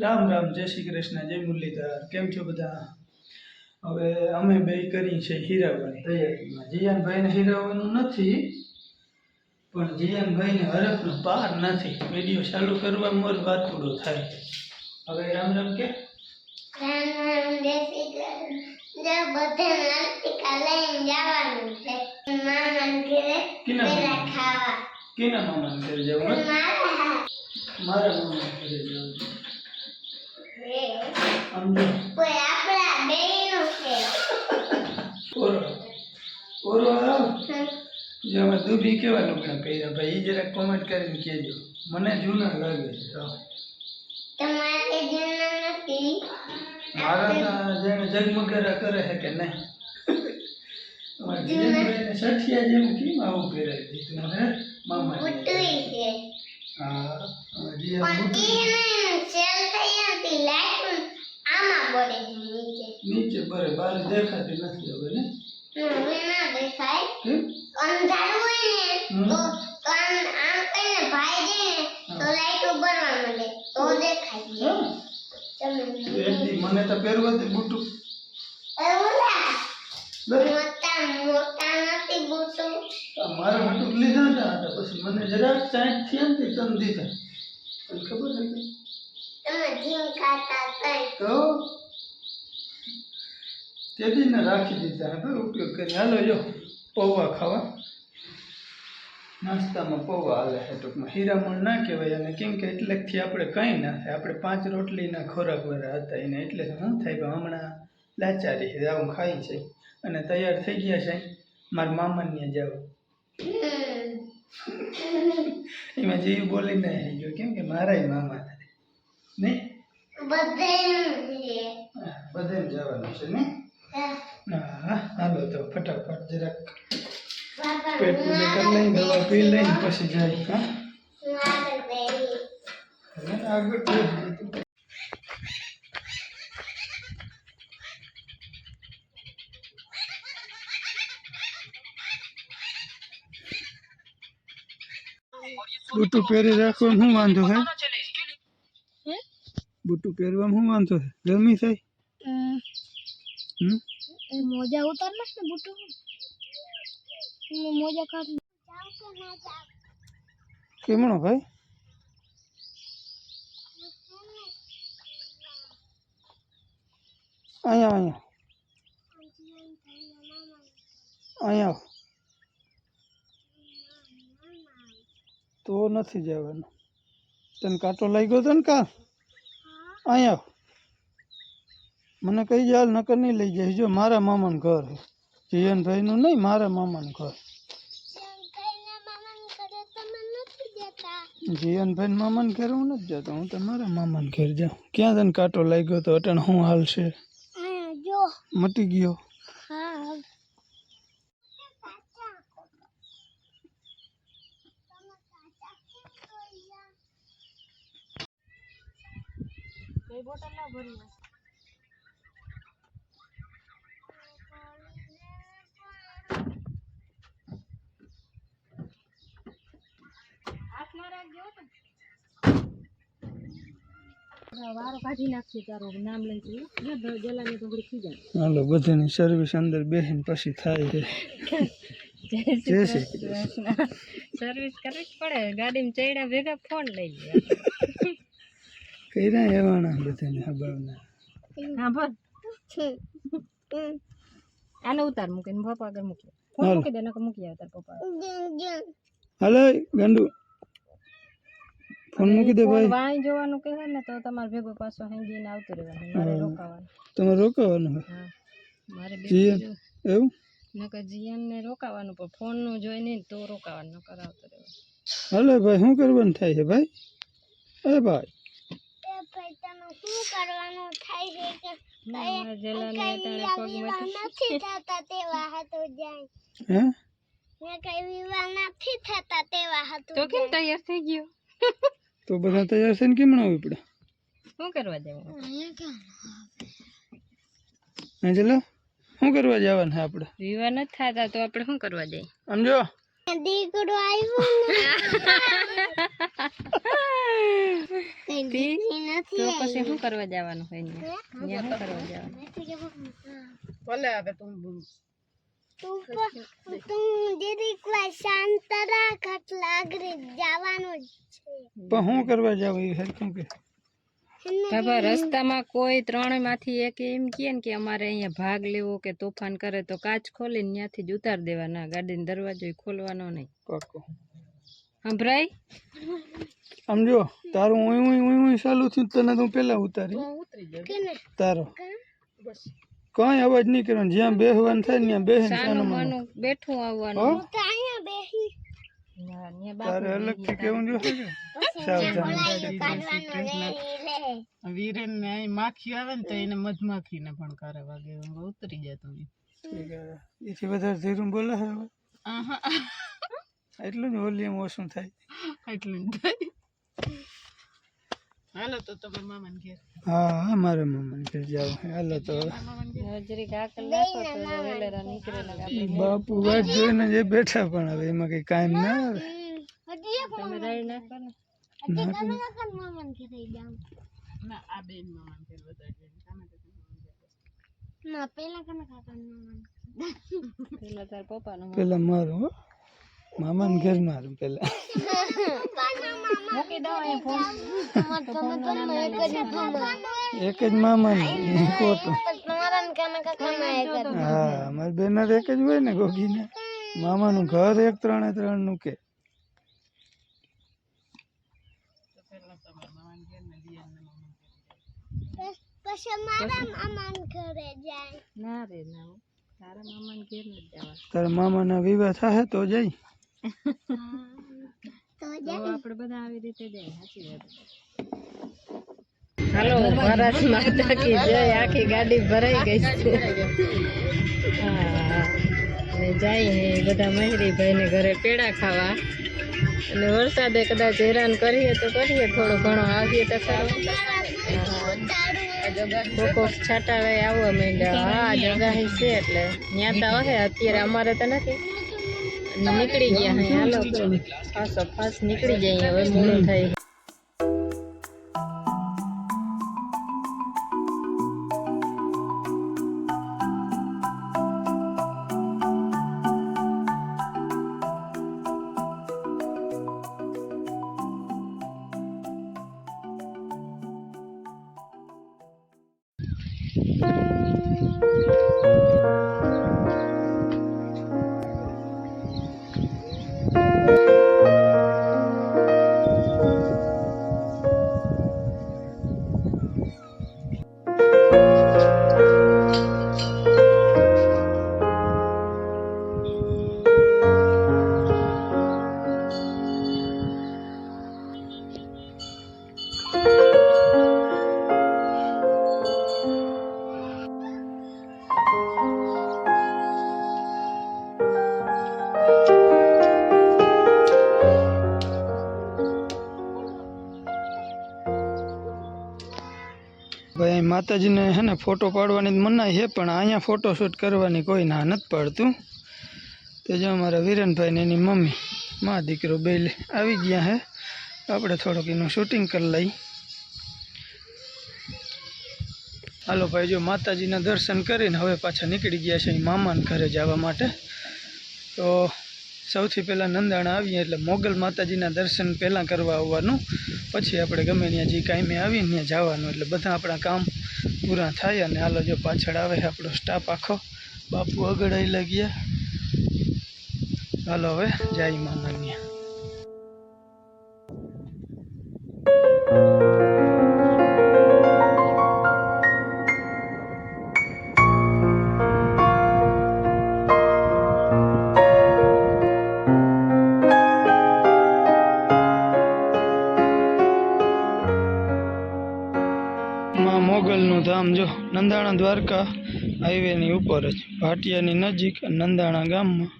રામ રામ જય શ્રી કૃષ્ણ જય મુરલીધર. કેમ છો બધા? હવે અમે બે કરી છે હીરાવાની તૈયારીમાં. જીયાનભાઈને હીરાવાનું નથી પણ જીયાનભાઈને હરખનો પાર નથી. વીડિયો ચાલુ કરવા મોર વાત પૂરો થાય. હવે રામ રામ કે? રામ રામ દેશી કર જો બધે લઈને જવાનું છે. મામા ઘરે પેલા ખાવા. કેના મામાને ઘરે જવું હે? મારા મારા મામાને ઘરે જવું હે. સમજો કોઈ આપણા બેયનું છે ઓરો ઓરો આવ હમ. જો અમે દૂધી કેવા લુગડા પહેર્યા ભાઈ એ જરાક કોમેન્ટ કરીને કહેજો મને જૂના લાગે છે તો તમારે જૂના નથી મારા જેને જગમગરા કરે છે કે નહીં અમારા જીવનભાઈને સઠિયા જેવું કેમ આવું પહેરાવી દીધું હે નીચે. બરે બાર દેખાતી નથી હવે ને? ના દેખાય. અંધારું હોય ને તો તો આમ આમ કરીને ભાઈ ને તો લાઈટ ઉભરવા મળે તો દેખાય એક દી મને તો પહેરવા દે બુટું ઓલા લે. મોટા મોટા નથી બુટું આ મારા હાટું લીધા હતા પછી મને જરાક સાઈઠ થયા ને તને દીધા તને ખબર તઈ તો? તે દીને રાખી દીધા ઉપયોગ કરી. હાલો જો પૌવા ખાવા. નાસ્તામાં પૌવા હાલે છે ટૂંકમાં. હીરામણ ના કહેવાય અને કેમ કે એટલેથી આપણે કંઈ ના થાય. આપણે પાંચ રોટલીના ખોરાક વાળા હતા એને એટલે શું થાય કે હમણાં લાચારી છે આવું ખાઈ છે. અને તૈયાર થઈ ગયા છે. મારા મામાને જાવ. એમાં જીવ બોલીને આવી ગયો કેમ કે મારાય મામા નહીં બધાયનું બધે જવાનું છે ને? હા. હા હાલો તો ફટાફટ જરાક પેટ પૂજા કરી લઈને દવા પી લઈને પછી જાય હા? આગળ બેહી. હવે આગળ બેસી તું. બુટું પહેરી રાખવામાં શું વાંધો હે બુટુ પહેરવામાં શું વાંધો છે? ગરમી થાય મોજા ઉતાર નાખ ને બુટુ? મોજા કાઢ. કેમણો ભાઈ? અહીંયા અહીંયા. અહીંયા તો નથી જવાનું. તને કાંટો લાગ્યો હતો ને કા? અહીંયા મને કહી જાય નકર નહીં લઈ જાય. જો મારા મામાનું ઘર જીવનભાઈનું નહીં મારા મામાનું ઘર. જીવનભાઈ મામાને ઘેર હું નથી જતો. હું તમારા મામાને ઘેર જાઉં. ક્યાં તને કાંટો લાગ્યો તો અટણ શું હાલ છે મટી ગયો હા વારો કાઢી નાખશે તારો નામ લઈ જલાની ડુંગળી ખીજા હાલો બધાની સર્વિસ અંદર બેસીને પછી થાય છે. જય શ્રી કૃષ્ણ. સર્વિસ કરવી જ પડે. ગાડીમાં ચડ્યા ભેગા ફોન લઈ ગયા કર્યા એવાના બધાને હબાવના હા બોલ. આને ઉતાર મૂકીને પપ્પા આગળ મૂકી મૂકી દે નકર મૂકી આવે તાર પપ્પા હલો ગાંડુ. ફોન મૂકી દે ભાઈ વાઈ જોવાનું કહે ને તો તમારે ભેગો પાછો હેંગીને આવતું રહેવાનું મારે રોકાવાનું. તમે રોકાવાનું હા. મારે જીયન બે એવું? નકર જીયનને રોકાવાનું પણ ફોનનું જોઈ નહીં તો રોકાવાનું નકર આવતો રહેવાનું. હાલો ભાઈ શું કરવાનું થાય છે ભાઈ? અરે ભાઈ. ભાઈ શું કરવાનું થાય છે કે મારા જલાને અટાણે પગમાંથી નથી થતા તેવા હતો જાય. હે? મેં નથી થતા તેવા હતું તો કેમ તૈયાર થઈ ગયો? તો બધા તૈયાર થઈને કેમ ના આવવું પડે? શું કરવા જવું હા ચલો. શું કરવા જવાનું છે આપણે? વિવાહ નથી થતા તો આપણે શું કરવા જઈએ સમજો? દીકરો આવ્યો ને. તો પછી શું કરવા જવાનું હોય ત્યાં શું કરવા જવાનું? ભલે હવે તું તું પણ- શું કરવા જાવ એ કે? બાબા રસ્તામાં કોઈ ત્રણેયમાંથી એક એમ કહે ને કે અમારે અહીંયા ભાગ લેવો કે તોફાન કરે તો કાચ ખોલીને ત્યાંથી જ ઉતાર દેવાના. ગાડીનો દરવાજો ખોલવાનો નહીં. સંભળાય સમજો તારું ઉઈ ઉઈ ઉઈ ચાલુ થયું તને તું પેલા ઉતારી. તારો. તારો કઈ અવાજ નહીં કરવાનો જ્યાં બેહવાનું થાય ત્યાં બેહીને સાનું બેઠું આવવાનું. તારે અલગથી કેવું જોઈએ છે સાવધાન વીરેન ને અહીં માખી આવે ને તો એને મધમાખી ને પણ કારે વાગે ઉતરી જાય તમે એથી વધારે ધીરું બોલે છે હવે એટલું જ વોલ્યુમ ઓછું થાય. એટલું જ થાય. હાલો તો તમે મામાને ઘેર. હા હા મારે ઘેર જાવ હાલો તો. બાપુ વાત જોઈને જે બેઠા પણ હવે એમાં કઈ કામ ના આવે. મામાને ઘરે જાવ ના આ બેન મામાને ઘેર બધા મામાને. ના પેલા કને કાકા મામાને પેલા તાર પપ્પાનું પેલા મારું હો મામાને ઘર મારું પેલા. એક જ મામા ને હા અમારે બેનર એક જ હોય ને ગોગીને. મામાનું ઘર એક ત્રણે ત્રણનું કે તારા મામા ના ના વિવાહ થાય તો જઈ. તો તો આપણે બધા આવી રીતે જઈએ સાચી વાત હાલો ભારત માતા કી જય. આખી ગાડી ભરાઈ ગઈ છે. અને જાય હે બધા મહેરીભાઈ ઘરે પેડા ખાવા. અને વરસાદે કદાચ હેરાન કરીએ તો કરીએ થોડો ઘણો આવીએ તો ખરો. છાટાવે આવવા માંડ્યા હા જગા છે એટલે. ત્યાં તો હે અત્યારે અમારે તો નથી. નીકળી ગયા હાલો ફાસો ફાસ નીકળી જઈએ હવે મોડું થાય અહીં હે ને ફોટો પાડવાની મનાય છે, પણ અહીંયા ફોટો શૂટ કરવાની કોઈ ના નથી પાડતું. તો જો અમારા વિરેનભાઈ ને એની મમ્મી, મા દીકરો બેલે આવી ગયા હે. આપણે થોડુંક એનું શૂટિંગ કરી લઈ હાલો ભાઈ, જો માતાજીના દર્શન કરીને હવે પાછા નીકળી ગયા છે મામાના ઘરે જવા માટે. તો સૌથી પહેલાં નંદાણા આવીએ, એટલે મોગલ માતાજીના દર્શન પહેલાં કરવા આવવાનું. પછી આપણે ગમે ત્યાં જે કાંઈ આવીને ત્યાં જવાનું, એટલે બધા આપણા કામ પૂરા થાય અને હાલો જો પાછળ આવે આપણો સ્ટાફ આખો. બાપુ આગળ લાગ્યા. હાલો હવે જય મામાન્ય દ્વારકા હાઈવેની ઉપર જ ભાટિયાની નજીક નંદાણા ગામમાં.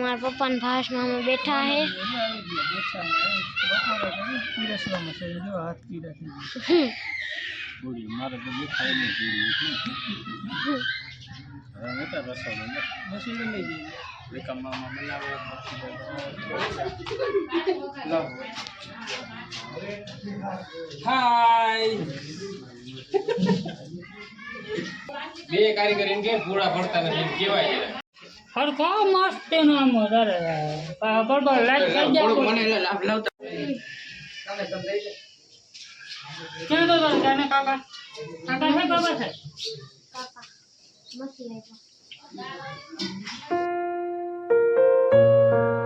મારા પપ્પા ને ભાસમાં અમે બેઠા હે. મજા આવી ગઈ બેઠા ગયા મશીન હાય બે કારીગર એમ કે પૂરા પડતા નથી કેવાય હરખો મસ્ત એનો આમ વધારે બરોબર લાઈટ કરી દે મને લાભ લાવતા કેમ તો કાને કાકા કાકા છે બાબા છે મસ્તી આવ્યો જો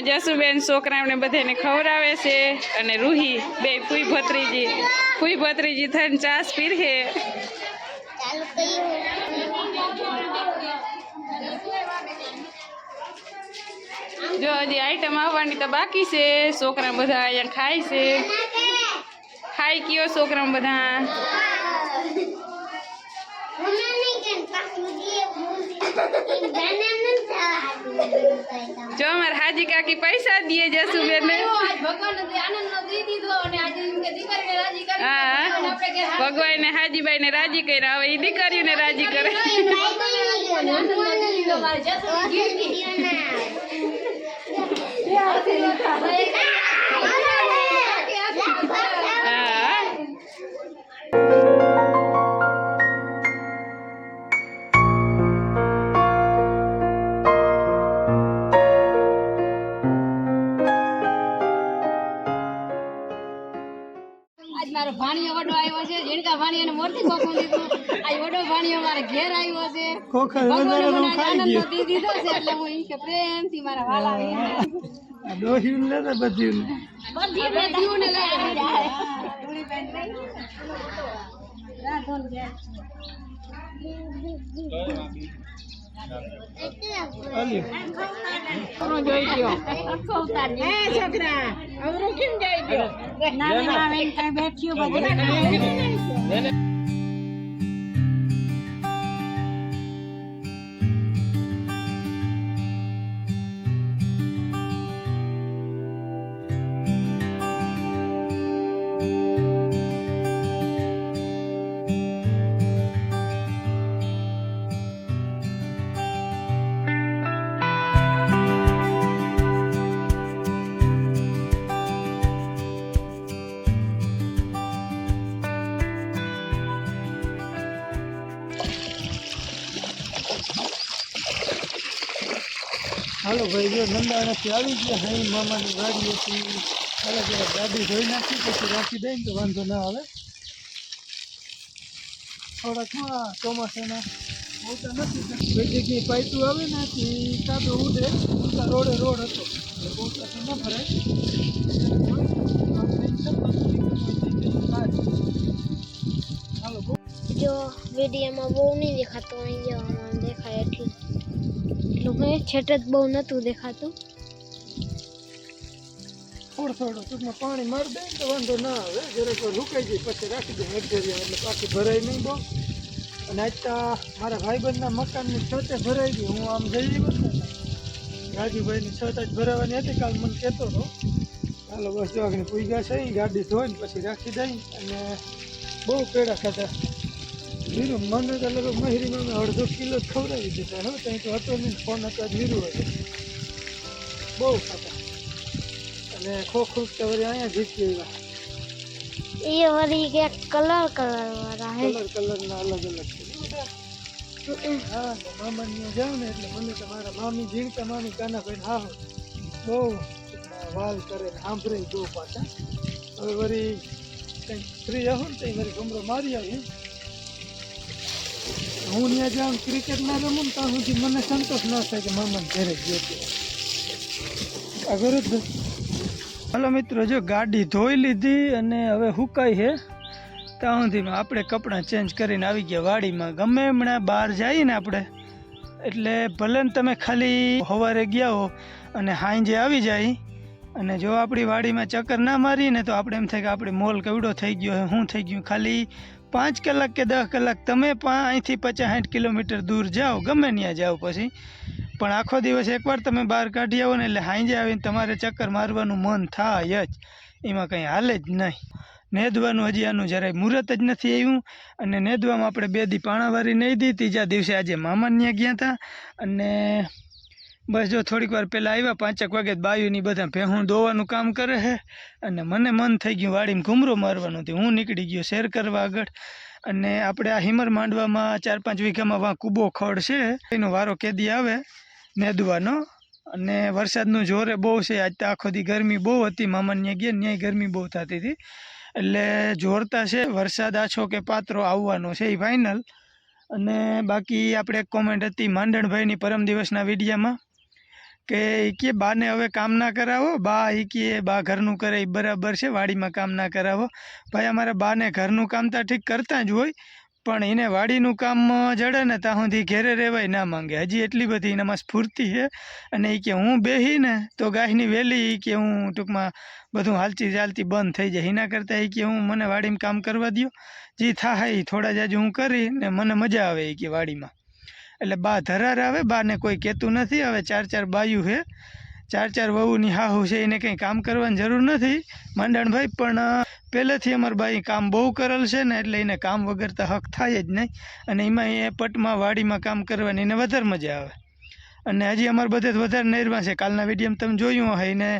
આમાં જસુબેન છોકરાઓને બધાને ખવડાવે છે અને રૂહી, બે ફૂઈ ભત્રીજી. ફૂઈ ભત્રીજી થઈને ચાસ પીરહે. જો હજી આઈટમ આવવાની તો બાકી છે. છોકરા બધા અહીંયા ખાય છે. ખાઈ કયો છોકરા બધા? જો અમારે હાજી કાકી પૈસા દીએ જસુબેન હા ભગવાન ને હાજીબાઈ ને રાજી કર્યા. હવે એ દીકરીઓને રાજી કરે. હા આવ્યો છે જીણકા ભાણિયાને મોરથી ખોખું દીધું આજ વડો ભાણિયો મારા ઘેર આવ્યો છે. ભગવાને મને આનંદ દી દીધો છે એટલે હું કે પ્રેમથી મારા વાલા આ ને તો બધ્યું ને બધી લઈ આવી જાય હાલ્યું હાલો ભાઈ, જો નંદાણાથી આવી ગયા હાઈ મામાની ગાડી હતી. અલગ અલગ ગાડી ધોઈ નાખી, પછી રાખી દઈ ને તો વાંધો ના આવે. થોડાક, હા, ચોમાસાના આવતા નથી કોઈ જગ્યાએ પાઇપું આવે ને તે કાદો ઉડે. રોડે રોડ હતો. બહુ સાથે ન ભરાય. જો વિડીયોમાં બહુ નહીં દેખાતો અહીંયા દેખાય એટલું એટલું કે છેટ જ બહુ નહોતું દેખાતું. થોડું થોડું ટૂંકમાં પાણી મારી દે તો વાંધો ના આવે. જરાક રૂકાઈ જાય, પછી રાખી દે અડધરિયા એટલે પાછી ભરાય નહીં બહુ. અને આજતા મારા ભાઈબંધના મકાનની છતે ભરાઈ ગઈ હું આમ જઈ ગયો હતો રાજુભાઈની છત જ ભરાવાની હતી, કાલ મને કહેતો હતો. ચાલો બસ જો આગળ પૂજા છે ગાડી ધોઈને પછી રાખી દઈ. અને બહુ પેડા ખાધા. વીરુ મને તો લગભગ મહેરીમાં મેં અડધો કિલો જ ખવડાવી દીધા હવે ત્યાં તો હતો નહીં ફોન હતો જ વીરુ હતો. બહુ ખાધા અને ખોખું તો વળી અહીંયા જીતી આવ્યા. એ વળી કે કલર કલર વાળા હે. કલર કલરના અલગ અલગ છે. હા તો મામાની જાઉં ને એટલે મને તમારા મામી ઝીણકા મામી કાનાભાઈ હા બહુ વાલ કરે ને સાંભળે બહુ પાછા. હવે વળી કંઈક ફ્રી આવું ને તો મારી ગમરો મારી આવી હું ત્યાં જાઉં ક્રિકેટ ના રમું ને ત્યાં સુધી મને સંતોષ ના થાય કે મામા ઘરે ગયો આગળ જ મિત્રો, જો ગાડી ધોઈ લીધી અને હવે હુકાઈ છે ત્યાં સુધી આપણે કપડાં ચેન્જ કરીને આવી ગયા વાડીમાં. ગમે હમણાં બહાર જઈએ ને આપણે, એટલે ભલે ને તમે ખાલી સવારે ગયા હો અને હાંજે આવી જાય, અને જો આપણી વાડીમાં ચક્કર ના મારીએ ને તો આપણે એમ થાય કે આપણે મોલ કેવડો થઈ ગયો શું થઈ ગયું, ખાલી પાંચ કલાક કે દસ કલાક તમે પણ અહીંથી પચાસ સાઠ કિલોમીટર દૂર જાઓ, ગમે ત્યાં જાઓ પછી. પણ આખો દિવસ એકવાર તમે બહાર કાઢી આવો ને એટલે હાંજે આવીને તમારે ચક્કર મારવાનું મન થાય જ. એમાં કંઈ હાલે જ નહીં. નેદવાનું હજી આનું જરાય મુહૂર્ત જ નથી આવ્યું. અને નેદવામાં આપણે બે દી પાણાવારી નહીં દીધી. ત્રીજા દિવસે આજે મામા ત્યાં ગયા હતા અને બસ જો થોડીક વાર પહેલાં આવ્યા, પાંચેક વાગે બાયુની બધા ભેહું દોવાનું કામ કરે છે અને મને મન થઈ ગયું વાડીમાં ઘૂમરો મારવાનું હતું હું નીકળી ગયો શેર કરવા આગળ. અને આપણે આ હિમર માંડવામાં ચાર પાંચ વીઘામાં વાં કૂબો ખડ છે, એનો વારો કેદી આવે, નેદવાનો. અને વરસાદનું જોરે બહુ છે, આજ તો આખો દી ગરમી બહુ હતી મામાને ગયા ન્યાય ગરમી બહુ થતી હતી. એટલે જોરતા છે, વરસાદ આછો કે પાત્રો આવવાનો છે એ ફાઇનલ અને બાકી આપણે એક કોમેન્ટ હતી માંડણભાઈની પરમ દિવસના વિડીયામાં. કે એ કે બાને હવે કામ ના કરાવો, બા એ કે બા ઘરનું કરે એ બરાબર છે, વાડીમાં કામ ના કરાવો. ભાઈ અમારા બાને ઘરનું કામ તો ઠીક કરતા જ હોય, પણ એને વાડીનું કામ જડે ને ત્યાં સુધી ઘેરે રહેવાય ના માંગે. હજી એટલી બધી એનામાં સ્ફૂર્તિ છે અને એ કે હું બેહી ને તો ગાયની વેલી કે હું ટૂંકમાં બધું હાલતી ચાલતી બંધ થઈ જાય. એના કરતાં એ કે હું મને વાડીમાં કામ કરવા દ્યો. જે થાય થોડા જાજુ હું કરી ને મને મજા આવે એ કે વાડીમાં. એટલે બા ધરાર આવે, બાને કોઈ કહેતું નથી, હવે ચાર ચાર બાયું છે. ચાર ચાર વહુની હાહુ છે, એને કંઈ કામ કરવાની જરૂર નથી. માંડણભાઈ, પણ પહેલેથી અમારા બાઈ કામ બહુ કરેલ છે ને, એટલે એને કામ વગર તો હક થાય જ નહીં. અને એમાં એ પટમાં, વાડીમાં કામ કરવાની એને વધારે મજા આવે. અને હજી અમારે બધે વધારે નહેરમાં છે. કાલના વિડીયોમાં તમે જોયું હોય ને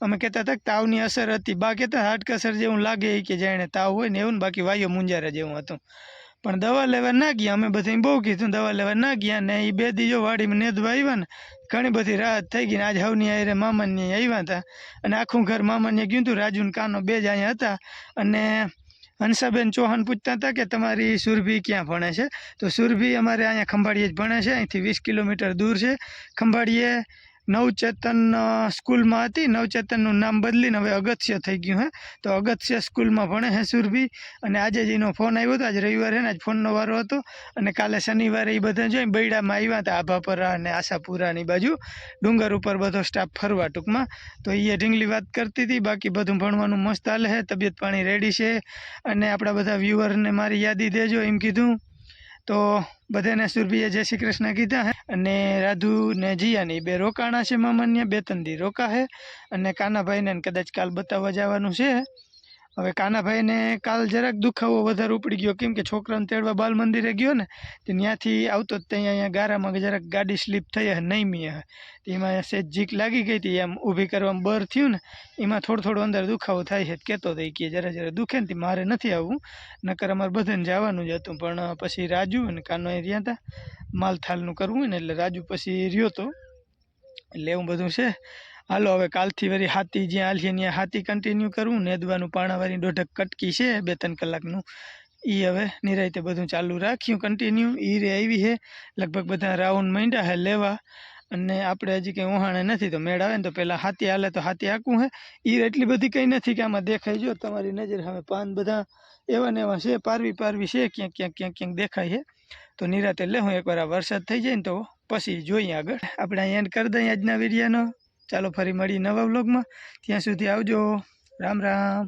અમે કહેતા હતા કે તાવની અસર હતી. બા કહેતા હાડકસર જેવું લાગે કે જાણે તાવ હોય ને એવું બાકી વાયો મુંજારા જેવું હતું. પણ દવા લેવા ના ગયા. અમે બધા બહુ કીધું, દવા લેવા ના ગયા ને એ બે દીજો વાડીમાં નેદવા આવ્યા ને, ઘણી બધી રાહત થઈ ગઈ ને આજ હવની આયરે મામાની આવ્યા હતા અને આખું ઘર મામાને ગયું હતું રાજુ ને કાનો બે જ અહીંયા હતા. અને હંસાબેન ચૌહાણ પૂછતા હતા કે તમારી સુરભી ક્યાં ભણે છે? તો સુરભી અમારે અહીંયા ખંભાળીએ જ ભણે છે, અહીંથી વીસ કિલોમીટર દૂર છે. ખંભાળીએ નવચેતન સ્કૂલમાં હતી. નવચેતનનું નામ બદલીને હવે અગત્ય થઈ ગયું, હે. તો અગત્ય સ્કૂલમાં ભણે, હે, સુરભી? અને આજે જ એનો ફોન આવ્યો હતો. આજે રવિવારે ને, આજ ફોનનો વારો હતો. અને કાલે શનિવારે એ બધા જોઈ બૈડામાં આવ્યા હતા, આભાપરા અને આશાપુરાની બાજુ. ડુંગર ઉપર બધો સ્ટાફ ફરવા ટૂંકમાં. તો એ ઢીંગલી વાત કરતી હતી. બાકી બધું ભણવાનું મસ્ત હાલે છે તબિયત પાણી રેડી છે. અને આપણા બધા વ્યૂઅરને મારી યાદી દેજો. એમ કીધું. તો બધાને સુરભીએ જય શ્રી કૃષ્ણ કીધા હે. અને રાધુ ને જીયાની બે રોકાણા છે, મામાન્ય બે તંદી રોકા હે અને કાનાભાઈને કદાચ કાલ બતાવવા જવાનું છે. હવે કાનાભાઈને કાલ જરાક દુખાવો વધારે ઉપડી ગયો. કેમ કે છોકરાને તેડવા બાલ મંદિરે ગયો ને, તે ત્યાંથી આવતો જ ત્યાં અહીંયા ગારામાં જરાક ગાડી સ્લીપ થઈ હે નહીં મી હે એમાં સેજ જીક લાગી ગઈ હતી, એમ ઊભી કરવામાં બર થયું ને, એમાં થોડો થોડો અંદર દુખાવો થાય છે કહેતો હતો કે જરા જરા દુખે ને મારે નથી આવવું, નકર અમારે બધાને જવાનું જ હતું. પણ પછી રાજુ અને કાનો એ રહ્યા હતા માલ થાલનું કરવું ને એટલે રાજુ પછી રહ્યો તો, એટલે એવું બધું છે. હાલો, હવે કાલથી વળી હાથી જ્યાં હાલીએ ત્યાં હાથી કન્ટિન્યુ કરવું નેદવાનું પાણાવાળી દોઢક કટકી છે, બે ત્રણ કલાકનું. એ હવે નિરાયતે બધું ચાલુ રાખ્યું કન્ટિન્યુ એ રે આવી છે. લગભગ બધા રાઉન્ડ માંડ્યા છે, લેવા. અને આપણે હજી કંઈ ઉહાણે નથી, તો મેળ આવે ને તો પહેલાં હાથી હાલે તો હાથી આકું હે ઈર એટલી બધી કંઈ નથી કે આમાં દેખાય. જો તમારી નજર હવે પાન બધા એવા ને એવા છે, પારવી પારવી છે, ક્યાંક ક્યાંક ક્યાંક ક્યાંક દેખાય છે. તો નિરાતે લે હું એકવાર આ વરસાદ થઈ જાય ને તો પછી જોઈએ આગળ. આપણે અહીંયા એન્ડ કરી દઈએ આજના વિડીયોનો. ચાલો ફરી મળીએ નવા વ્લોગમાં. ત્યાં સુધી આવજો. રામ રામ.